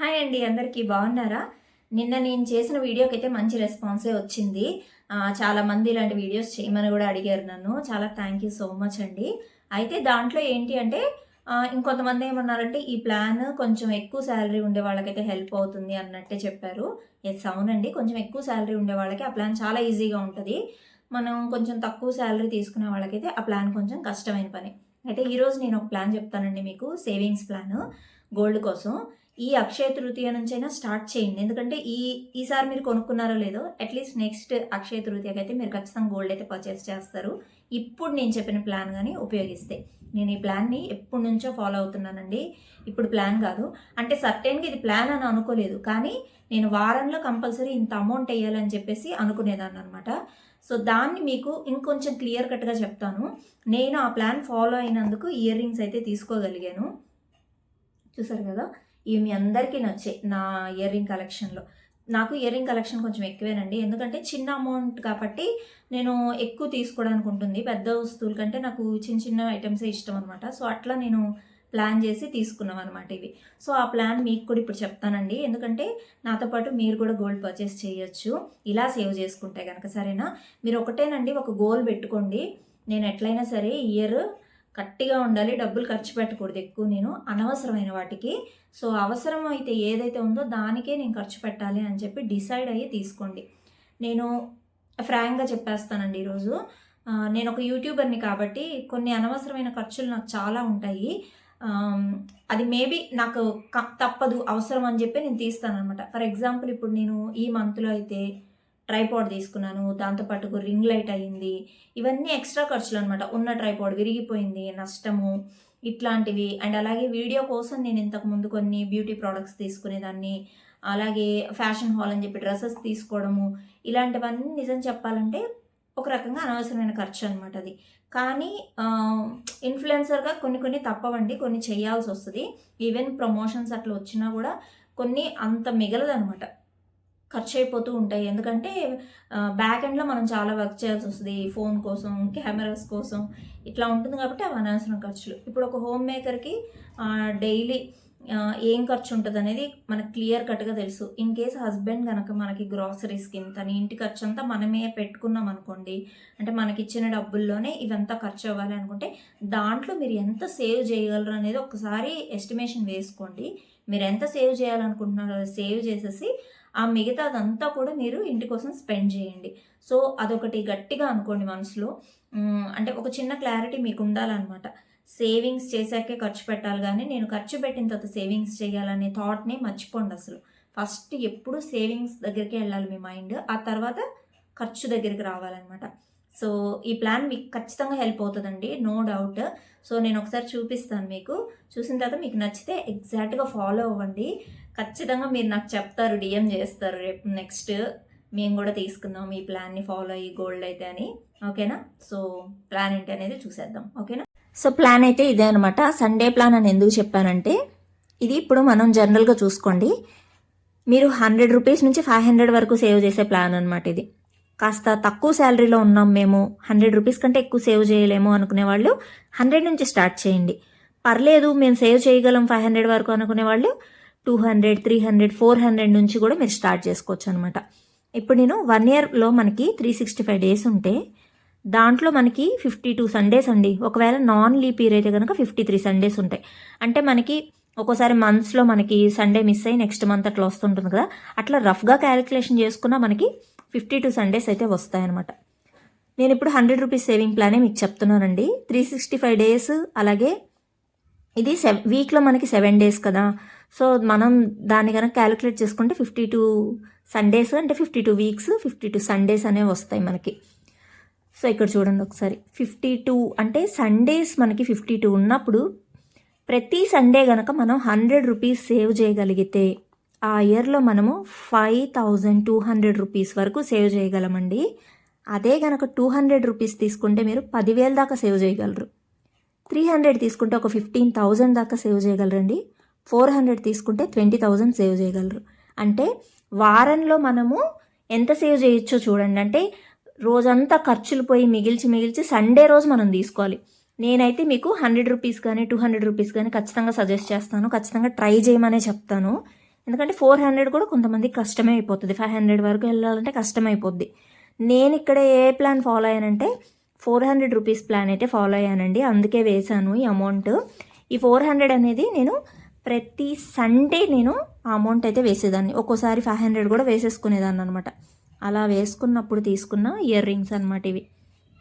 Hi అండి అందరికీ బాగున్నారా? నిన్న నేను చేసిన వీడియోకి అయితే మంచి రెస్పాన్సే వచ్చింది. చాలామంది చాలా మంది ఇలాంటి వీడియోస్ చేయమని కూడా అడిగారు నన్ను. చాలా థ్యాంక్ యూ సో మచ్ అండి. అయితే దాంట్లో ఏంటి అంటే ఇంకొంతమంది ఏమన్నారంటే ఈ ప్లాన్ కొంచెం ఎక్కువ శాలరీ ఉండే వాళ్ళకైతే హెల్ప్ అవుతుంది అన్నట్టే చెప్పారు. ఎస్ అవునండి. కొంచెం ఎక్కువ శాలరీ ఉండే వాళ్ళకి ఆ ప్లాన్ చాలా ఈజీగా ఉంటుంది. మనం కొంచెం తక్కువ శాలరీ తీసుకునే వాళ్ళకైతే ఆ ప్లాన్ కొంచెం కష్టమైన పని. అయితే ఈరోజు నేను ఒక ప్లాన్ చెప్తానండి మీకు సేవింగ్స్ ప్లాన్. గోల్డ్ కోసం ఈ అక్షయ తృతీయ నుంచైనా స్టార్ట్ చేయండి. ఎందుకంటే ఈ ఈసారి మీరు కొనుక్కున్నారో లేదో అట్లీస్ట్ నెక్స్ట్ అక్షయ తృతీయకి అయితే మీరు ఖచ్చితంగా గోల్డ్ అయితే పర్చేస్ చేస్తారు. ఇప్పుడు నేను చెప్పిన ప్లాన్ కానీ ఉపయోగిస్తే. నేను ఈ ప్లాన్ని ఎప్పటి నుంచో ఫాలో అవుతున్నానండి. ఇప్పుడు ప్లాన్ కాదు. అంటే సర్టెన్గా ఇది ప్లాన్ అని అనుకోలేదు. కానీ నేను వారంలో కంపల్సరీ ఇంత అమౌంట్ వేయాలని చెప్పేసి అనుకునేదాన్ని అనమాట సో దాన్ని మీకు ఇంకొంచెం క్లియర్ కట్గా చెప్తాను. నేను ఆ ప్లాన్ ఫాలో అయినందుకు ఇయర్ రింగ్స్ అయితే తీసుకోగలిగాను. చూసారు కదా? ఇవి మీ అందరికీ నచ్చాయి నా ఇయర్ రింగ్ కలెక్షన్లో. నాకు ఇయర్ రింగ్ కలెక్షన్ కొంచెం ఎక్కువేనండి. ఎందుకంటే చిన్న అమౌంట్ కాబట్టి నేను ఎక్కువ తీసుకోవడానికి ఉంటుంది. పెద్ద వస్తువుల కంటే నాకు చిన్న చిన్న ఐటమ్సే ఇష్టం అనమాట సో అట్లా నేను ప్లాన్ చేసి తీసుకున్నాం అనమాట ఇవి. సో ఆ ప్లాన్ మీకు కూడా ఇప్పుడు చెప్తానండి. ఎందుకంటే నాతో పాటు మీరు కూడా గోల్డ్ పర్చేస్ చేయొచ్చు. ఇలా సేవ్ చేసుకుంటే కనుక సరేనా? మీరు ఒకటేనండి ఒక గోల్ పెట్టుకోండి. నేను ఎట్లయినా సరే ఇయర్ గట్టిగా ఉండాలి డబ్బులు ఖర్చు పెట్టకూడదు ఎక్కువ నేను అనవసరమైన వాటికి. సో అవసరం అయితే ఏదైతే ఉందో దానికే నేను ఖర్చు పెట్టాలి అని చెప్పి డిసైడ్ అయ్యి తీసుకోండి. నేను ఫ్రాంక్గా చెప్పేస్తానండి ఈరోజు. నేను ఒక యూట్యూబర్ని కాబట్టి కొన్ని అనవసరమైన ఖర్చులు నాకు చాలా ఉంటాయి. అది మేబీ నాకు క- తప్పదు అవసరం అని చెప్పి నేను తీస్తాను అనమాట ఫర్ ఎగ్జాంపుల్ ఇప్పుడు నేను ఈ మంత్లో అయితే ట్రైపాడ్ తీసుకున్నాను దాంతోపాటు రింగ్ లైట్ అయ్యింది. ఇవన్నీ ఎక్స్ట్రా ఖర్చులు అనమాట ఉన్న ట్రైపాడ్ విరిగిపోయింది నష్టము ఇట్లాంటివి. అండ్ అలాగే వీడియో కోసం నేను ఇంతకు ముందు కొన్ని బ్యూటీ ప్రోడక్ట్స్ తీసుకునేదాన్ని. అలాగే ఫ్యాషన్ హాల్ అని చెప్పి డ్రెస్సెస్ తీసుకోవడము. ఇలాంటివన్నీ నిజం చెప్పాలంటే ఒక రకంగా అనవసరమైన ఖర్చు అనమాట అది. కానీ ఇన్ఫ్లుయెన్సర్గా కొన్ని కొన్ని తప్పవండి కొన్ని చేయాల్సి వస్తుంది. ఈవెన్ ప్రమోషన్స్ అట్లా వచ్చినా కూడా కొన్ని అంత మిగలదనమాట ఖర్చు అయిపోతూ ఉంటాయి. ఎందుకంటే బ్యాక్ ఎండ్లో మనం చాలా వర్క్ చేయాల్సి వస్తుంది. ఫోన్ కోసం కెమెరాస్ కోసం ఇట్లా ఉంటుంది కాబట్టి అవి అనవసరం ఖర్చులు. ఇప్పుడు ఒక హోమ్ మేకర్కి డైలీ ఏం ఖర్చు ఉంటుంది అనేది మనకు క్లియర్ కట్గా తెలుసు. ఇన్ కేస్ హస్బెండ్ కనుక మనకి గ్రాసరీస్కి తన ఇంటి ఖర్చు అంతా మనమే పెట్టుకున్నాం అనుకోండి అంటే మనకి ఇచ్చిన డబ్బుల్లోనే ఇవంతా ఖర్చు అవ్వాలి అనుకుంటే దాంట్లో మీరు ఎంత సేవ్ చేయగలరు అనేది ఒకసారి ఎస్టిమేషన్ వేసుకోండి. మీరు ఎంత సేవ్ చేయాలనుకుంటున్నారో సేవ్ చేసేసి ఆ మిగతాదంతా కూడా మీరు ఇంటి కోసం స్పెండ్ చేయండి. సో అదొకటి గట్టిగా అనుకోండి మనసులో. అంటే ఒక చిన్న క్లారిటీ మీకు ఉండాలన్నమాట. సేవింగ్స్ చేశాకే ఖర్చు పెట్టాలి కానీ నేను ఖర్చు పెట్టిన తర్వాత సేవింగ్స్ చేయాలనే థాట్ని మర్చిపోండి అసలు. ఫస్ట్ ఎప్పుడు సేవింగ్స్ దగ్గరికి వెళ్ళాలి మీ మైండ్ ఆ తర్వాత ఖర్చు దగ్గరికి రావాలన్నమాట. సో ఈ ప్లాన్ మీకు ఖచ్చితంగా హెల్ప్ అవుతుందండి నో డౌట్. సో నేను ఒకసారి చూపిస్తాను మీకు. చూసిన తర్వాత మీకు నచ్చితే ఎగ్జాక్ట్గా ఫాలో అవ్వండి. ఖచ్చితంగా మీరు నాకు చెప్తారు డిఎం చేస్తారు రేపు నెక్స్ట్ మేము కూడా తీసుకుందాం ఈ ప్లాన్ని ఫాలో అయ్యి గోల్డ్ అయితే అని. ఓకేనా సో ప్లాన్ ఏంటి అనేది చూసేద్దాం. ఓకేనా సో ప్లాన్ అయితే ఇదే అనమాట సండే ప్లాన్ అని ఎందుకు చెప్పానంటే ఇది ఇప్పుడు మనం జనరల్గా చూసుకోండి. మీరు హండ్రెడ్ రూపీస్ నుంచి ఫైవ్ హండ్రెడ్ వరకు సేవ్ చేసే ప్లాన్ అనమాట ఇది. కాస్త తక్కువ శాలరీలో ఉన్నాం మేము హండ్రెడ్ రూపీస్ కంటే ఎక్కువ సేవ్ చేయలేము అనుకునే వాళ్ళు హండ్రెడ్ నుంచి స్టార్ట్ చేయండి. పర్లేదు మేము సేవ్ చేయగలం ఫైవ్ హండ్రెడ్ వరకు అనుకునే వాళ్ళు two hundred three hundred four hundred నుంచి కూడా మీరు స్టార్ట్ చేసుకోవచ్చు అనమాట ఇప్పుడు నేను వన్ ఇయర్లో మనకి త్రీ సిక్స్టీ ఫైవ్ డేస్ ఉంటే దాంట్లో మనకి ఫిఫ్టీ టూ సండేస్ అండి. ఒకవేళ నాన్ లీప్ ఇయర్ అయితే కనుక ఫిఫ్టీ త్రీ సండేస్ ఉంటాయి. అంటే మనకి ఒక్కోసారి మంత్స్లో మనకి సండే మిస్ అయ్యి నెక్స్ట్ మంత్ అట్లా వస్తుంటుంది కదా. అట్లా రఫ్గా క్యాలిక్యులేషన్ చేసుకున్నా మనకి ఫిఫ్టీ టూ సండేస్ అయితే వస్తాయన్నమాట. నేను ఇప్పుడు హండ్రెడ్ రూపీస్ సేవింగ్ ప్లానే మీకు చెప్తున్నానండి. త్రీ సిక్స్టీ ఫైవ్ డేస్ అలాగే ఇది సెవ్ వీక్లో మనకి సెవెన్ డేస్ కదా. సో మనం దాన్ని కనుక క్యాలిక్యులేట్ చేసుకుంటే ఫిఫ్టీ టూ సండేస్ అంటే fifty two weeks fifty two Sundays అనేవి వస్తాయి మనకి. సో ఇక్కడ చూడండి ఒకసారి. ఫిఫ్టీ టూ అంటే సండేస్ మనకి ఫిఫ్టీ టూ ఉన్నప్పుడు ప్రతి సండే కనుక మనం హండ్రెడ్ రూపీస్ సేవ్ చేయగలిగితే ఆ ఇయర్లో మనము five thousand two hundred rupees వరకు సేవ్ చేయగలమండి. అదే కనుక టూ హండ్రెడ్ రూపీస్ తీసుకుంటే మీరు పదివేల దాకా సేవ్ చేయగలరు. త్రీ హండ్రెడ్ తీసుకుంటే ఒక ఫిఫ్టీన్ థౌజండ్ దాకా సేవ్ చేయగలరండి. ఫోర్ హండ్రెడ్ తీసుకుంటే ట్వంటీ థౌజండ్ సేవ్ చేయగలరు. అంటే వారంలో మనము ఎంత సేవ్ చేయొచ్చో చూడండి. అంటే రోజంతా ఖర్చులు పోయి మిగిల్చి మిగిల్చి సండే రోజు మనం తీసుకోవాలి. నేనైతే మీకు హండ్రెడ్ రూపీస్ కానీ టూ హండ్రెడ్ రూపీస్ కానీ ఖచ్చితంగా సజెస్ట్ చేస్తాను. ఖచ్చితంగా ట్రై చేయమనే చెప్తాను. ఎందుకంటే ఫోర్ హండ్రెడ్ కూడా కొంతమంది కష్టమే అయిపోతుంది. ఫైవ్ హండ్రెడ్ వరకు వెళ్ళాలంటే కష్టమైపోద్ది. నేను ఇక్కడ ఏ ప్లాన్ ఫాలో అయ్యానంటే ఫోర్ హండ్రెడ్ రూపీస్ ప్లాన్ అయితే ఫాలో అయ్యానండి. అందుకే వేశాను ఈ అమౌంట్. ఈ ఫోర్ హండ్రెడ్ అనేది నేను ప్రతి సండే నేను ఆ అమౌంట్ అయితే వేసేదాన్ని. ఒక్కోసారి ఫైవ్ హండ్రెడ్ కూడా వేసేసుకునేదాన్ని అనమాట అలా వేసుకున్నప్పుడు తీసుకున్న ఇయర్ రింగ్స్ అనమాట ఇవి.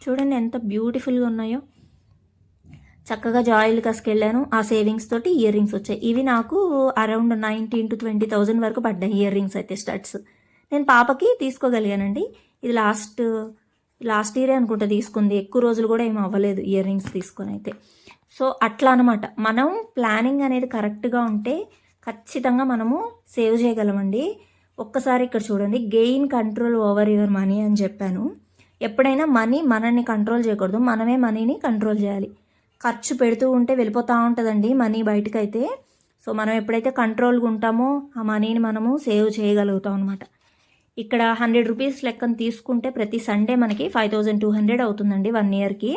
చూడండి ఎంత బ్యూటిఫుల్గా ఉన్నాయో. చక్కగా జాయిల్ కసుకెళ్ళాను. ఆ సేవింగ్స్ తోటి ఇయర్ రింగ్స్ వచ్చాయి. ఇవి నాకు around nineteen to twenty thousand వరకు పడ్డాయి ఇయర్ రింగ్స్ అయితే స్టడ్స్. నేను పాపకి తీసుకోగలిగానండి. ఇది లాస్ట్ లాస్ట్ ఇయరే అనుకుంటా తీసుకుంది. ఎక్కువ రోజులు కూడా ఏం అవ్వలేదు ఇయర్ రింగ్స్ తీసుకొని అయితే. సో అట్లా అనమాట మనం ప్లానింగ్ అనేది కరెక్ట్గా ఉంటే ఖచ్చితంగా మనము సేవ్ చేయగలమండి. ఒక్కసారి ఇక్కడ చూడండి. Gain control over your money అని చెప్పాను. ఎప్పుడైనా మనీ మనల్ని కంట్రోల్ చేయకూడదు. మనమే మనీని కంట్రోల్ చేయాలి. ఖర్చు పెడుతూ ఉంటే వెళ్ళిపోతూ ఉంటుందండి మనీ బయటకైతే. సో మనం ఎప్పుడైతే కంట్రోల్గా ఉంటామో ఆ మనీని మనము సేవ్ చేయగలుగుతాం అనమాట ఇక్కడ హండ్రెడ్ రూపీస్ లెక్కన తీసుకుంటే ప్రతి సండే మనకి ఫైవ్ థౌజండ్ టూ హండ్రెడ్ అవుతుందండి వన్ ఇయర్కి.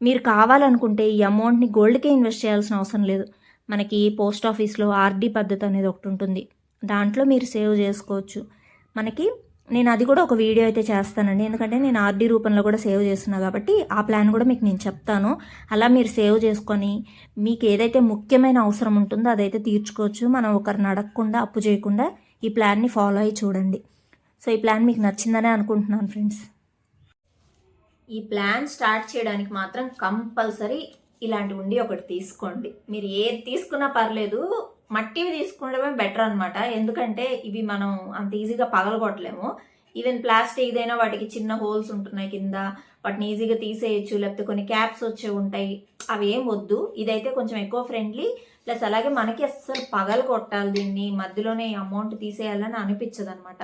మీరు కావాలనుకుంటే ఈ అమౌంట్ని గోల్డ్కే ఇన్వెస్ట్ చేయాల్సిన అవసరం లేదు. మనకి పోస్ట్ ఆఫీస్లో ఆర్డీ పద్ధతి అనేది ఒకటి ఉంటుంది. దాంట్లో మీరు సేవ్ చేసుకోవచ్చు. మనకి నేను అది కూడా ఒక వీడియో అయితే చేస్తానండి. ఎందుకంటే నేను ఆర్డీ రూపంలో కూడా సేవ్ చేస్తున్నా కాబట్టి ఆ ప్లాన్ కూడా మీకు నేను చెప్తాను. అలా మీరు సేవ్ చేసుకొని మీకు ఏదైతే ముఖ్యమైన అవసరం ఉంటుందో అదైతే తీర్చుకోవచ్చు. మనం ఒకరిని అడగకుండా అప్పు చేయకుండా ఈ ప్లాన్ని ఫాలో అయ్యి చూడండి. సో ఈ ప్లాన్ మీకు నచ్చిందనే అనుకుంటున్నాను ఫ్రెండ్స్. ఈ ప్లాన్ స్టార్ట్ చేయడానికి మాత్రం కంపల్సరీ ఇలాంటి ఉండి ఒకటి తీసుకోండి. మీరు ఏది తీసుకున్నా పర్లేదు మట్టివి తీసుకోవడమే బెటర్ అనమాట ఎందుకంటే ఇవి మనం అంత ఈజీగా పగలగొట్టలేము. ఈవెన్ ప్లాస్టిక్ ఏదైనా వాటికి చిన్న హోల్స్ ఉంటున్నాయి కింద వాటిని ఈజీగా తీసేయచ్చు లేకపోతే కొన్ని క్యాప్స్ వచ్చే ఉంటాయి. అవి ఏం వద్దు. ఇదైతే కొంచెం ఎక్కువ ఫ్రెండ్లీ ప్లస్ అలాగే మనకి అస్సలు పగలు కొట్టాలి దీన్ని. మధ్యలోనే అమౌంట్ తీసేయాలని అనిపించదు అనమాట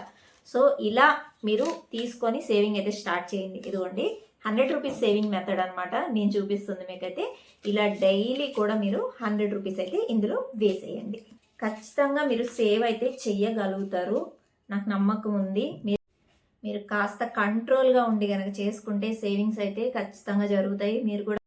సో ఇలా మీరు తీసుకొని సేవింగ్ అయితే స్టార్ట్ చేయండి. ఇదిగోండి హండ్రెడ్ రూపీస్ సేవింగ్ మెథడ్ అనమాట నేను చూపిస్తుంది మీకైతే. ఇలా డైలీ కూడా మీరు హండ్రెడ్ రూపీస్ అయితే ఇందులో వేసేయండి. ఖచ్చితంగా మీరు సేవ్ అయితే చెయ్యగలుగుతారు. నాకు నమ్మకం ఉంది. మీరు మీరు కాస్త కంట్రోల్గా ఉండి కనుక చేసుకుంటే సేవింగ్స్ అయితే ఖచ్చితంగా జరుగుతాయి. మీరు కూడా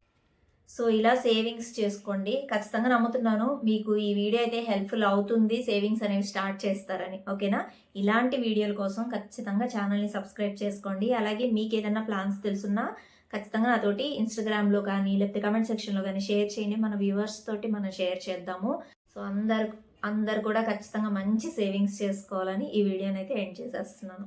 సో ఇలా సేవింగ్స్ చేసుకోండి. ఖచ్చితంగా నమ్ముతున్నాను. మీకు ఈ వీడియో అయితే హెల్ప్ఫుల్ అవుతుంది. సేవింగ్స్ అనేవి స్టార్ట్ చేస్తారని. ఓకేనా? ఇలాంటి వీడియోల కోసం ఖచ్చితంగా ఛానల్ని సబ్స్క్రైబ్ చేసుకోండి. అలాగే మీకు ఏదైనా ప్లాన్స్ తెలుసున్నా ఖచ్చితంగా నాతోటి ఇన్స్టాగ్రామ్లో కానీ లేకపోతే కమెంట్ సెక్షన్లో కానీ షేర్ చేయండి. మన వ్యూవర్స్ తోటి మనం షేర్ చేద్దాము. సో అందరు అందరు కూడా ఖచ్చితంగా మంచి సేవింగ్స్ చేసుకోవాలని ఈ వీడియోని అయితే ఎండ్ చేసేస్తున్నాను.